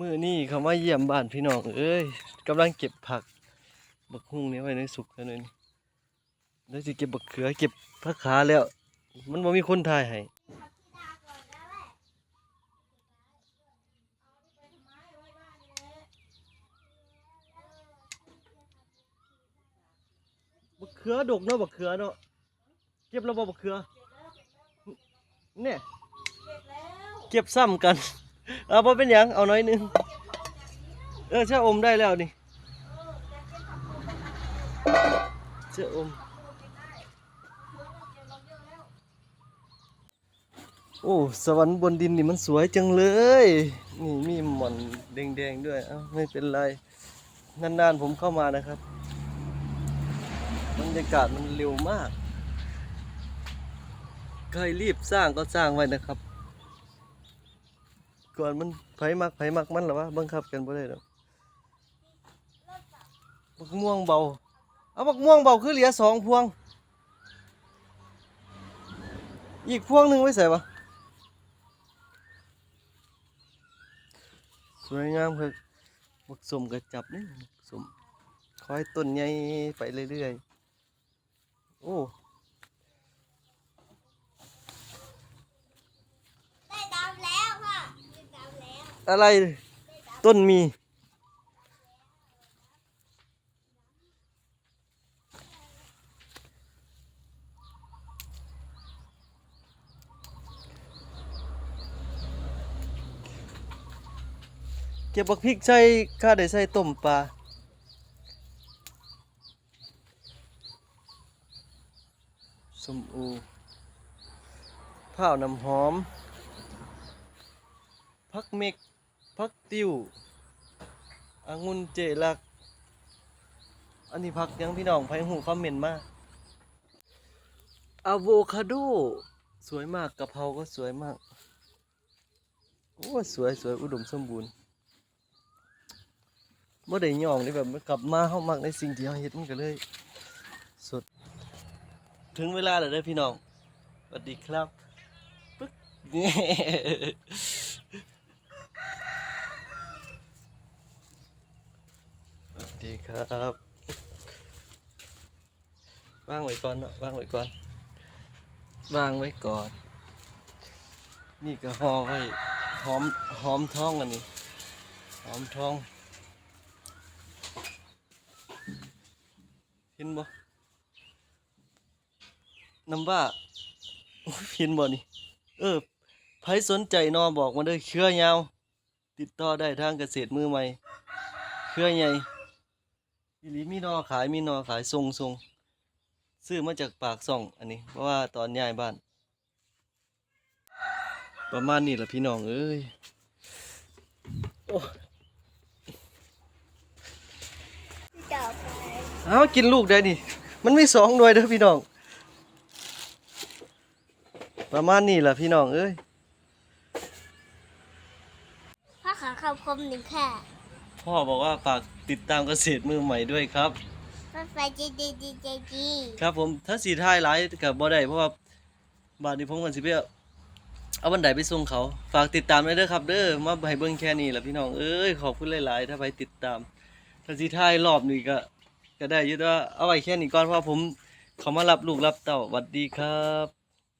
มือนี้เขามาเยี่ยมบ้านพี่น้องเอ้ยกำลังเก็บผัก บักฮุ่งนี่ไว้ในสุกแล้วนี่แล้วสิเก็บบักเขือเก็บผักขาแล้ว มันบ่มีคนถ่ายให้บักเขือดกเนาะบักเขือเนาะเก็บแล้วบ่บักเขือเนี่ยเก็บซ้ำกัน เอาบ่เป็นยังเอาน่อยนึงเออเชะอมได้แล้วนี่เจ้าอม โอ้สวรรค์บนดินนี่มันสวยจังเลย นี่มีหม่อนแดงๆด้วยเอ้าไม่เป็นไรนานๆผมเข้ามานะครับบรรยากาศมันเร็วมากใครรีบสร้างก็สร้างไว้นะครับ ก่อนมันไผมักไผมักมันหรอวะบังคับกันบ่ได้หรอกบักม่วงเบา เอาบักม่วงเบาคือเหลือสองพวง อีกพวงหนึ่งไว้ใส่ปะสวยงามคือบักสมกระจับนี่สมคอยต้นใหญ่ไปเรื่อยๆ โอ้ ได้ดำแล้วค่ะได้ดำแล้ว อะไรต้นมี เก็บบักพริกใส่ข้าได้ใส่ต้มปลาส้มโอข้าวน้ำหอม พักเมก พักติวองุ่นเจลัก อันนี้พักยังพี่น้องไผหูคอมเมนต์มาอะโวคาโด สวยมากกะเพราก็สวยมาก โอ้สวยสวยอุดมสมบูรณ์บ่อได้ย่องได้แบบกลับมาเฮามักในสิ่งที่เฮาเฮ็ดมันก็เลยสดถึงเวลาแล้วเด้อพี่น้องสวัสดีครับปึ๊กสวัสดี ครับว่างไว้ก่อนเนาะว่างไว้ก่อนว่างไว้ก่อน นี่ก็ห่อไว้หอมหอมท้องอันนี้หอมท้อง เห็นบ่น้ำว่าโอ้ยเห็นบ่นี่ เออใครสนใจนอบอกมาเด้อเครือยาว ติดต่อได้ทางเกษตรมือใหม่ เครือใหญ่ อีหลีมีนอขายมีนอขายทรงทรงซื้อมาจากปากซ่องอันนี้ เพราะว่าตอนย้ายบ้าน ประมาณนี้แหละพี่น้องเอ้ยโอ้จับไปเอากินลูกได้นี่ มันไมีสองหน่วยเด้อพี่น้อง ประมาณนี้แหละพี่น้องเอ้ยผ้าขาวคำคมหนึ่งแค่ พ่อบอกว่าฝากติดตามเกษตรมือใหม่ด้วยครับรถไฟจีจีจีจีจีครับผมถ้าสีท้ายหลายกับบ่ได้เพราะว่าบาดนี้ผมกันสิไปเอาเอาบันไดไปส่งเขา ฝากติดตามด้วยเด้อครับ เด้อมาให้เบิ่งแค่นี้แหละพี่น้องเอ้ยขอบคุณหลายๆ ถ้าไปติดตาม ถ้าสีท้ายรอบนี้ก็ก็ได้อยึดว่าเอาไว้แค่นี้ก่อนเพราะว่าผมเขามารับลูกรับเต้าสวัสดีครับ